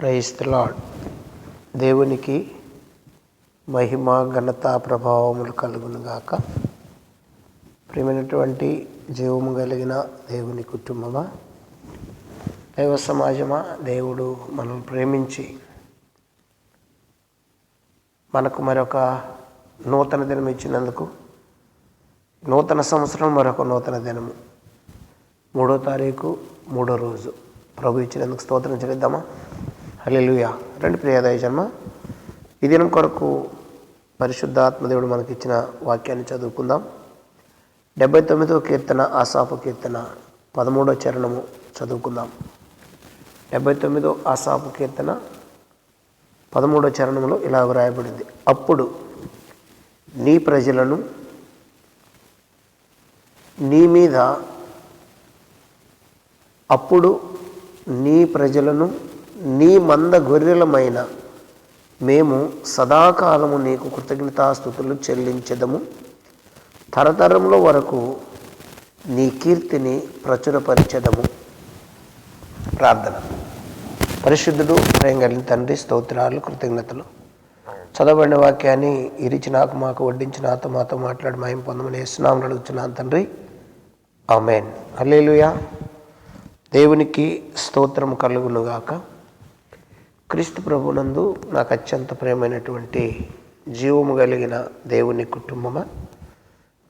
Price దేవునికి మహిమ ఘనత ప్రభావములు కలుగునుగాక ప్రియమైనటువంటి జీవము కలిగిన దేవుని కుటుంబమా? దైవ సమాజమా? దేవుడు మనల్ని ప్రేమించి మనకు మరొక నూతన దినం ఇచ్చినందుకు నూతన సంవత్సరం మరొక నూతన దినము. మూడో తారీఖు మూడో రోజు. ప్రభు ఇచ్చినందుకు స్తోత్రం చెల్లిద్దామా? హల్లెలూయా. రెండు ప్రియాదాయ జన్మ. ఈ దినం కొరకు పరిశుద్ధాత్మదేవుడు మనకి ఇచ్చిన వాక్యాన్ని చదువుకుందాం. డెబ్బై తొమ్మిదో కీర్తన ఆసాపు కీర్తన పదమూడో చరణము చదువుకుందాం. డెబ్బై తొమ్మిదో ఆసాపు కీర్తన పదమూడో చరణంలో ఇలా వ్రాయబడింది. అప్పుడు నీ ప్రజలను నీ మీద అప్పుడు నీ ప్రజలను నీ మంద గొర్రెలమైన మేము సదాకాలము నీకు కృతజ్ఞతాస్థుతులు చెల్లించదము. తరతరంలో వరకు నీ కీర్తిని ప్రచురపరిచదము. ప్రార్థన. పరిశుద్ధుడు ప్రేంగలిని తండ్రి స్తోత్రాలు కృతజ్ఞతలు. చదవబడిన వాక్యాన్ని ఇరిచి నాకు మాకు వడ్డించి నాతో మాతో మాట్లాడి మాయం పొందమని వేస్తున్నామని అడుగుతున్నాను తండ్రి. ఆమెన్. అల్లేలుయా దేవునికి స్తోత్రం కలుగునుగాక. క్రీస్తు ప్రభునందు నాకు అత్యంత ప్రేమైనటువంటి జీవము కలిగిన దేవుని కుటుంబమా?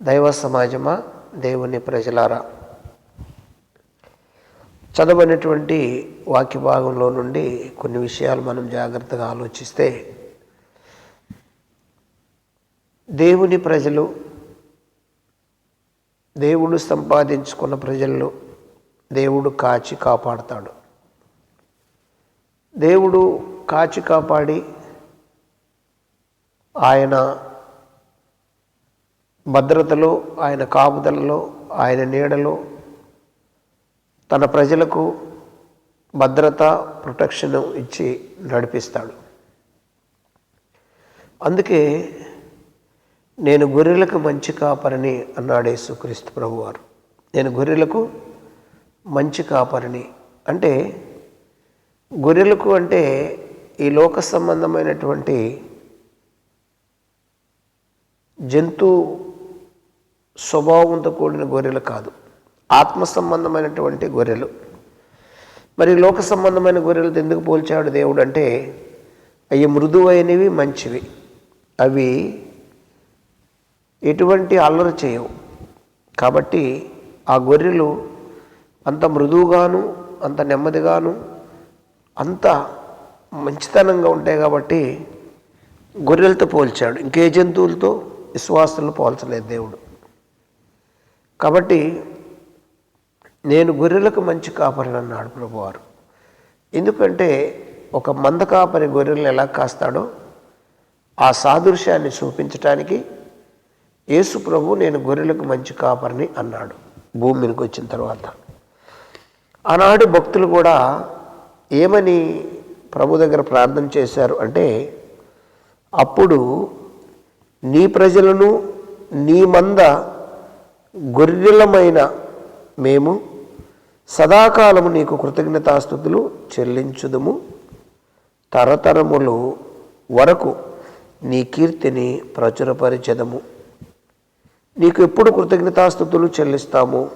దైవ సమాజమా? దేవుని ప్రజలారా? చదవనటువంటి వాక్య భాగంలో నుండి కొన్ని విషయాలు మనం జాగ్రత్తగా ఆలోచిస్తే దేవుని ప్రజలు దేవుడు సంపాదించుకున్న ప్రజల్లో దేవుడు కాచి కాపాడుతాడు. దేవుడు కాచి కాపాడి ఆయన భద్రతలో ఆయన కాపుదలలో ఆయన నీడలో తన ప్రజలకు భద్రత ప్రొటెక్షన్ ఇచ్చి నడిపిస్తాడు. అందుకే నేను గొర్రెలకు మంచి కాపరిని అన్నాడు యేసుక్రీస్తు ప్రభువారు. నేను గొర్రెలకు మంచి కాపరిని అంటే గొర్రెలకు అంటే ఈ లోక సంబంధమైనటువంటి జంతు స్వభావంతో కూడిన గొర్రెలు కాదు. ఆత్మ సంబంధమైనటువంటి గొర్రెలు. మరి లోక సంబంధమైన గొర్రెలతో ఎందుకు పోల్చాడు దేవుడు అంటే అవి మృదువైనవి మంచివి. అవి ఎటువంటి అల్లరి చేయవు. కాబట్టి ఆ గొర్రెలు అంత మృదువుగాను అంత నెమ్మదిగాను అంత మంచితనంగా ఉంటాయి కాబట్టి గొర్రెలతో పోల్చాడు. ఇంకే జంతువులతో విశ్వాసులను పోల్చలేదు దేవుడు. కాబట్టి నేను గొర్రెలకు మంచి కాపరిని అన్నాడు ప్రభువారు. ఎందుకంటే ఒక మంద కాపరి గొర్రెలను ఎలా కాస్తాడో ఆ సాదృశ్యాన్ని చూపించటానికి యేసు ప్రభు నేను గొర్రెలకు మంచి కాపరిని అన్నాడు. భూమికి వచ్చిన తర్వాత. ఆనాడు భక్తులు కూడా ఏమని ప్రభు దగ్గర ప్రార్థన చేశారు అంటే అప్పుడు నీ ప్రజలను నీ మంద గొర్రెలమైన మేము సదాకాలము నీకు కృతజ్ఞతాస్థుతులు చెల్లించుదుము. తరతరములు వరకు నీ కీర్తిని ప్రచురపరిచెదము. నీకు ఎప్పుడు కృతజ్ఞతాస్థుతులు చెల్లిస్తాము?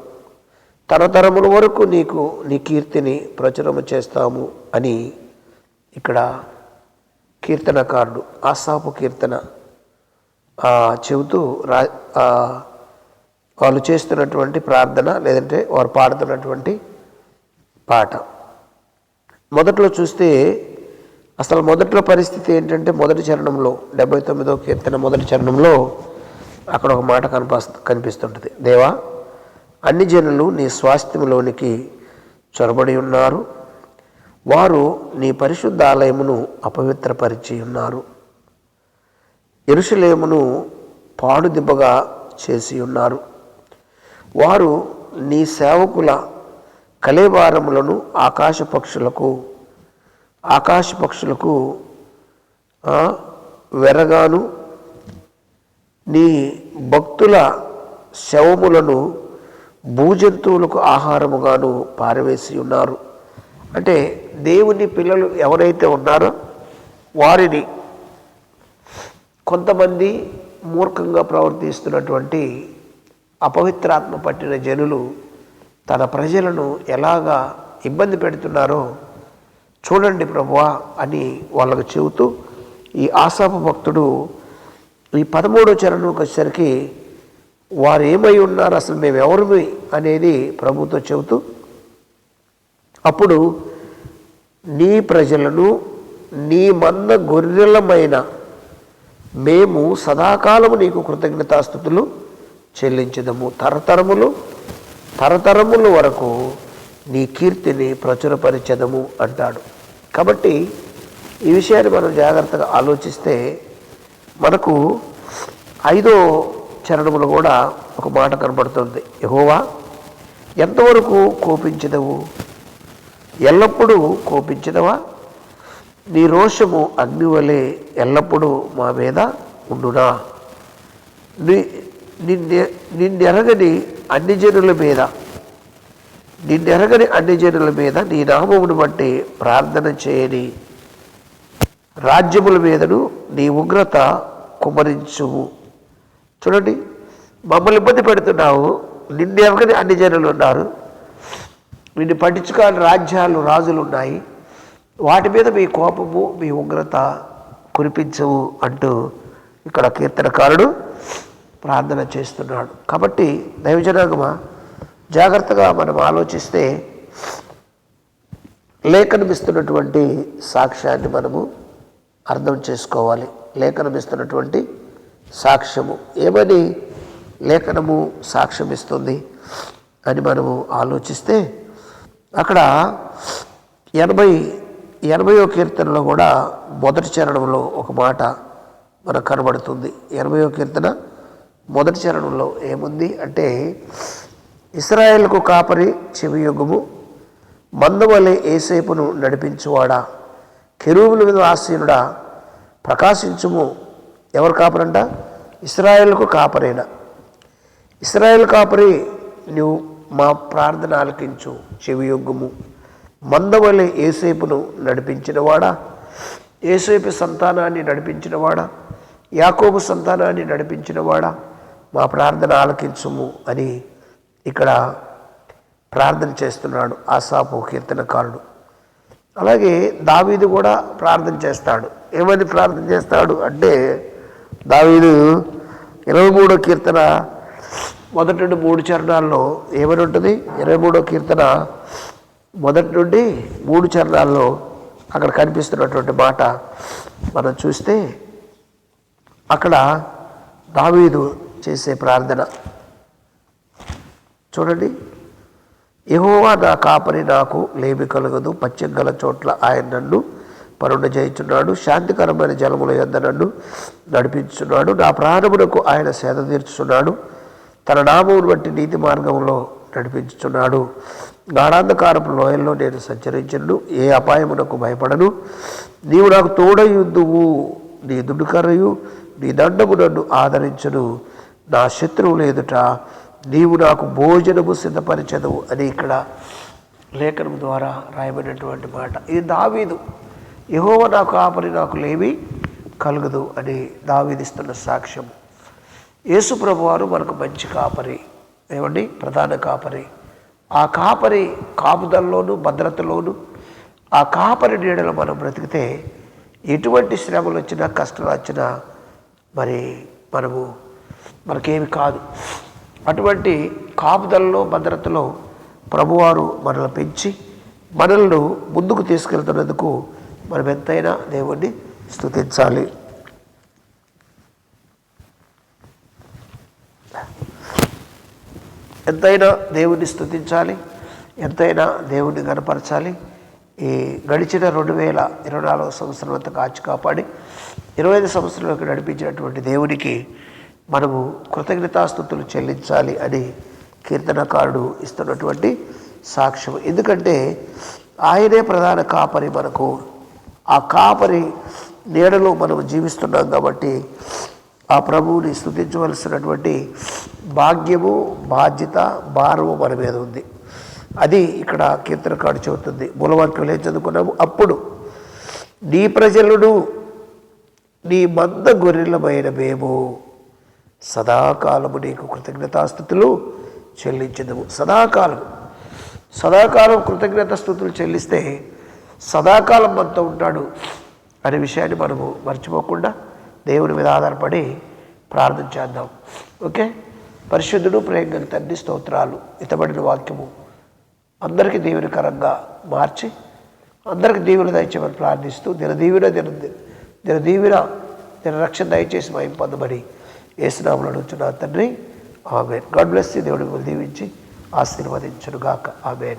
తరతరముల వరకు నీకు నీ కీర్తిని ప్రచురము చేస్తాము అని ఇక్కడ కీర్తనకారుడు ఆసాపు కీర్తన చెబుతూ రా వాళ్ళు చేస్తున్నటువంటి ప్రార్థన లేదంటే వారు పాడుతున్నటువంటి పాట. మొదట్లో చూస్తే అసలు మొదట్లో పరిస్థితి ఏంటంటే మొదటి చరణంలో డెబ్బై తొమ్మిదో కీర్తన మొదటి చరణంలో అక్కడ ఒక మాట కనిప కనిపిస్తుంటుంది. దేవా అన్ని జనులు నీ స్వాస్థ్యంలోనికి చొరబడి ఉన్నారు. వారు నీ పరిశుద్ధ ఆలయమును అపవిత్రపరిచి ఉన్నారు. ఎరుసలేమును పాడుదిబ్బగా చేసి ఉన్నారు. వారు నీ సేవకుల కలేవారములను ఆకాశ పక్షులకు ఆకాశ పక్షులకు వెరగాను నీ భక్తుల శవములను భూజంతువులకు ఆహారముగాను పారవేసి ఉన్నారు. అంటే దేవుని పిల్లలు ఎవరైతే ఉన్నారో వారిని కొంతమంది మూర్ఖంగా ప్రవర్తిస్తున్నటువంటి అపవిత్రాత్మ పట్టిన జనులు తన ప్రజలను ఎలాగా ఇబ్బంది పెడుతున్నారో చూడండి ప్రభువా అని వాళ్ళకు చెబుతూ ఈ ఆశాప భక్తుడు ఈ పదమూడో చరణంకి వచ్చేసరికి వారు ఏమై ఉన్నారు అసలు మేము ఎవరిమి అనేది ప్రభుతో చెబుతూ అప్పుడు నీ ప్రజలను నీ మంద గొర్రెలమైన మేము సదాకాలము నీకు కృతజ్ఞతాస్థుతులు చెల్లించదము. తరతరములు తరతరముల వరకు నీ కీర్తిని ప్రచురపరిచదము అంటాడు. కాబట్టి ఈ విషయాన్ని మనం జాగ్రత్తగా ఆలోచిస్తే మనకు ఐదో చరణములు కూడా ఒక మాట కనబడుతుంది. యహోవా ఎంతవరకు కోపించదవు ఎల్లప్పుడూ కోపించదవా నీ రోషము అగ్ని వలె ఎల్లప్పుడూ మా మీద ఉండునా? నీ నిన్నె నిన్నెరగని అన్ని జనుల మీద నిన్నెరగని అన్ని జనుల మీద నీ నామమును బట్టి ప్రార్థన చేయని రాజ్యముల మీదను నీ ఉగ్రత కుమరించుము. చూడండి మమ్మల్ని ఇబ్బంది పెడుతున్నావు. నిన్నేమకని అన్ని జనులు ఉన్నారు. నిన్ను పట్టించుకోని రాజ్యాలు రాజులు ఉన్నాయి వాటి మీద మీ కోపము మీ ఉగ్రత కురిపించవు అంటూ ఇక్కడ కీర్తనకారుడు ప్రార్థన చేస్తున్నాడు. కాబట్టి దైవజనాగమ జాగ్రత్తగా మనం ఆలోచిస్తే లేఖనమిస్తున్నటువంటి సాక్ష్యాన్ని మనము అర్థం చేసుకోవాలి. లేఖనమిస్తున్నటువంటి సాక్ష్యము. ఏమని లేఖనము సాక్ష్యం ఇస్తుంది అని మనము ఆలోచిస్తే అక్కడ ఎనభై ఎనభయో కీర్తనలో కూడా మొదటి చరణంలో ఒక మాట మనకు కనబడుతుంది. ఎనభయో కీర్తన మొదటి చరణంలో ఏముంది అంటే ఇస్రాయేల్కు కాపరి చెవియుగము మందవలే ఏసేపును నడిపించువాడా కెరువుల మీద ఆసీనుడా ప్రకాశించుము ఎవరు కాపరంట? ఇస్రాయేల్కు కాపరేన? ఇస్రాయేల్ కాపరి నువ్వు మా ప్రార్థన ఆలకించు చెవియొగ్గుము మందవలే ఏసేపును నడిపించినవాడా? ఏసేపు సంతానాన్ని నడిపించినవాడా? యాకోబు సంతానాన్ని నడిపించినవాడా? మా ప్రార్థన ఆలకించుము అని ఇక్కడ ప్రార్థన చేస్తున్నాడు ఆసాపు కీర్తనకారుడు. అలాగే దావీదు కూడా ప్రార్థన చేస్తాడు. ఏమని ప్రార్థన చేస్తాడు అంటే దావీదు ఇరవై మూడో కీర్తన మొదటి నుండి మూడు చరణాల్లో ఏమని ఉంటుంది? ఇరవై మూడో కీర్తన మొదటి నుండి మూడు చరణాల్లో అక్కడ కనిపిస్తున్నటువంటి మాట మనం చూస్తే అక్కడ దావీదు చేసే ప్రార్థన. చూడండి. ఎహోవా నా కాపరి నాకు లేమి కలగదు పచ్చగల చోట్ల ఆయన నన్ను పరుణ చేయించున్నాడు శాంతికరమైన జలముల యొద్ద నన్ను నడిపించున్నాడు. నా ప్రాణమునకు ఆయన సేద తీర్చున్నాడు. తన నామమును బట్టి నీతి మార్గంలో నడిపించుచున్నాడు గాఢాంధకారపు లోయల్లో నేను సంచరించను. ఏ అపాయమునకు భయపడను. నీవు నాకు తోడయుద్దువు నీ దుడుకరయు నీ దండము నన్ను ఆదరించును. నా శత్రువులు ఎదుట నీవు నాకు భోజనము సిద్ధపరిచదు అని ఇక్కడ లేఖనం ద్వారా రాయబడినటువంటి మాట. ఇది దావీదు యహోవ నాకు ఆపరి నాకు లేవి కలుగదు అని దావీదిస్తున్న సాక్ష్యం. యేసు ప్రభువారు మనకు మంచి కాపరి. ఏమండి? ప్రధాన కాపరి. ఆ కాపరి కాపుదల్లోను భద్రతలోను ఆ కాపరి నీడలో మనం బ్రతికితే ఎటువంటి శ్రమలు వచ్చినా కష్టాలు వచ్చినా మరి మనము మనకేమి కాదు. అటువంటి కాపుదలలో భద్రతలో ప్రభువారు మనల్ని పెంచి మనల్ని ముందుకు తీసుకెళ్తున్నందుకు మనం ఎంతైనా దేవుణ్ణి స్థుతించాలి ఎంతైనా దేవుణ్ణి స్థుతించాలి ఎంతైనా దేవుణ్ణి కనపరచాలి ఈ గడిచిన రెండు వేల ఇరవై నాలుగవ సంవత్సరం అంతా కాచి కాపాడి ఇరవై ఐదు సంవత్సరంలోకి నడిపించినటువంటి దేవునికి మనము కృతజ్ఞతాస్థుతులు చెల్లించాలి అని కీర్తనకారుడు ఇస్తున్నటువంటి సాక్ష్యం. ఎందుకంటే ఆయనే ప్రధాన కాపరి మనకు ఆ కాపరి నీడలో మనం జీవిస్తున్నాం కాబట్టి ఆ ప్రభువుని స్థుతించవలసినటువంటి భాగ్యము బాధ్యత భారము మన మీద ఉంది. అది ఇక్కడ కీర్తనకాడు చెబుతుంది. మూలవాక్యం ఏం చదువుకున్నాము అప్పుడు నీ ప్రజలను నీ మంద గొర్రెలమైన మేము సదాకాలము నీకు కృతజ్ఞతాస్థుతులు చెల్లించదము. సదాకాలం సదాకాలం కృతజ్ఞత స్థుతులు చెల్లిస్తే సదాకాలం మనతో ఉంటాడు అనే విషయాన్ని మనము మర్చిపోకుండా దేవుని మీద ఆధారపడి ప్రార్థన చేద్దాం. ఓకే? పరిశుద్ధుడు ప్రేమ తండ్రి స్తోత్రాలు ఇతబడిన వాక్యము అందరికీ దీవెనకరంగా మార్చి అందరికి దీవులు దయచేయమని ప్రార్థిస్తూ దినదీవిన దిన దినదీవిన దిన రక్షణ దయచేసి మేము పొందమని ఏసునాములు అడుగుతున్నా తండ్రి. ఆమెన్. గాడ్ బ్లెస్ దేవుడి దీవించి ఆశీర్వదించునుగాక. ఆమెన్.